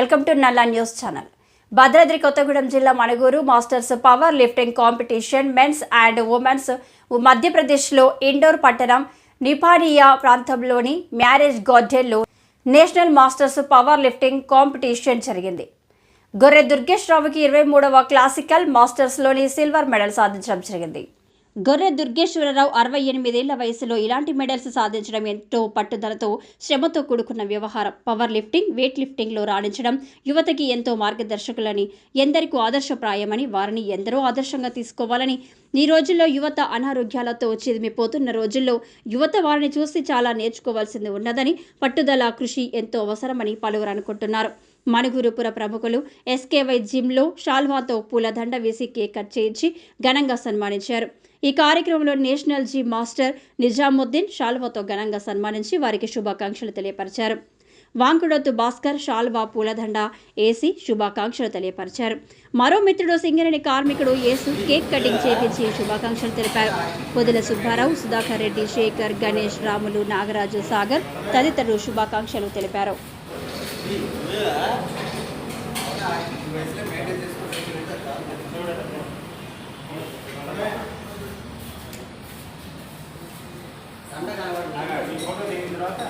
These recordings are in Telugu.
Welcome to Nalla news channel. Bhadradri Kothagudem జిల్లా Manuguru masters power lifting competition men's and women's మధ్యప్రదేశ్లో ఇండోర్ పట్టణం నిపానియా ప్రాంతంలోని మ్యారేజ్ గార్డెన్లో national masters power lifting competition జరిగింది. గొర్రె దుర్గేశ్వరరావుకి ఇరవై మూడవ క్లాసికల్ మాస్టర్స్లోని సిల్వర్ మెడల్ సాధించడం జరిగింది. గొర్రె దుర్గేశ్వరరావు అరవై ఎనిమిదేళ్ళ వయసులో ఇలాంటి మెడల్స్ సాధించడం ఎంతో పట్టుదలతో శ్రమతో కూడుకున్న వ్యవహారం. పవర్ లిఫ్టింగ్ వెయిట్ లిఫ్టింగ్లో రాణించడం యువతకి ఎంతో మార్గదర్శకులని ఎందరికీ ఆదర్శప్రాయమని వారిని ఎందరో ఆదర్శంగా తీసుకోవాలని. ఈ రోజుల్లో యువత అనారోగ్యాలతో చిదిమిపోతున్న రోజుల్లో యువత వారిని చూసి చాలా నేర్చుకోవాల్సింది ఉన్నదని పట్టుదల కృషి ఎంతో అవసరమని పలువురు అనుకుంటున్నారు. మణుగురుపుర ప్రముఖులు ఎస్కేవై జిమ్లో షాల్వాతో పూలదండ వేసి కేక్ కట్ చేయించి ఘనంగా సన్మానించారు. ఈ కార్యక్రమంలో నేషనల్ జీ మాస్టర్ నిజాముద్దీన్ షాల్వాతో ఘనంగా సన్మానించి వారికి శుభాకాంక్షలు తెలియపరిచారు. వాంకుడొత్తు భాస్కర్ షాల్వా పూలదండ ఏసి శుభాకాంక్షలు తెలియపరిచారు. మరో మిత్రుడు సింగరేణి కార్మికుడు యేసు కేక్ కటింగ్ చేపించి శుభాకాంక్షలు తెలిపారు. పొదిల సుబ్బారావు సుధాకర్ రెడ్డి శేఖర్ గణేష్ రాములు నాగరాజు సాగర్ తదితరులు శుభాకాంక్షలు తెలిపారు. ఫోటో దిగిన తర్వాత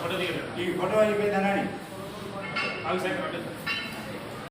ఫోటో దిగలేదు ఈ ఫోటో అయిపోయిందనని ఆగు సార్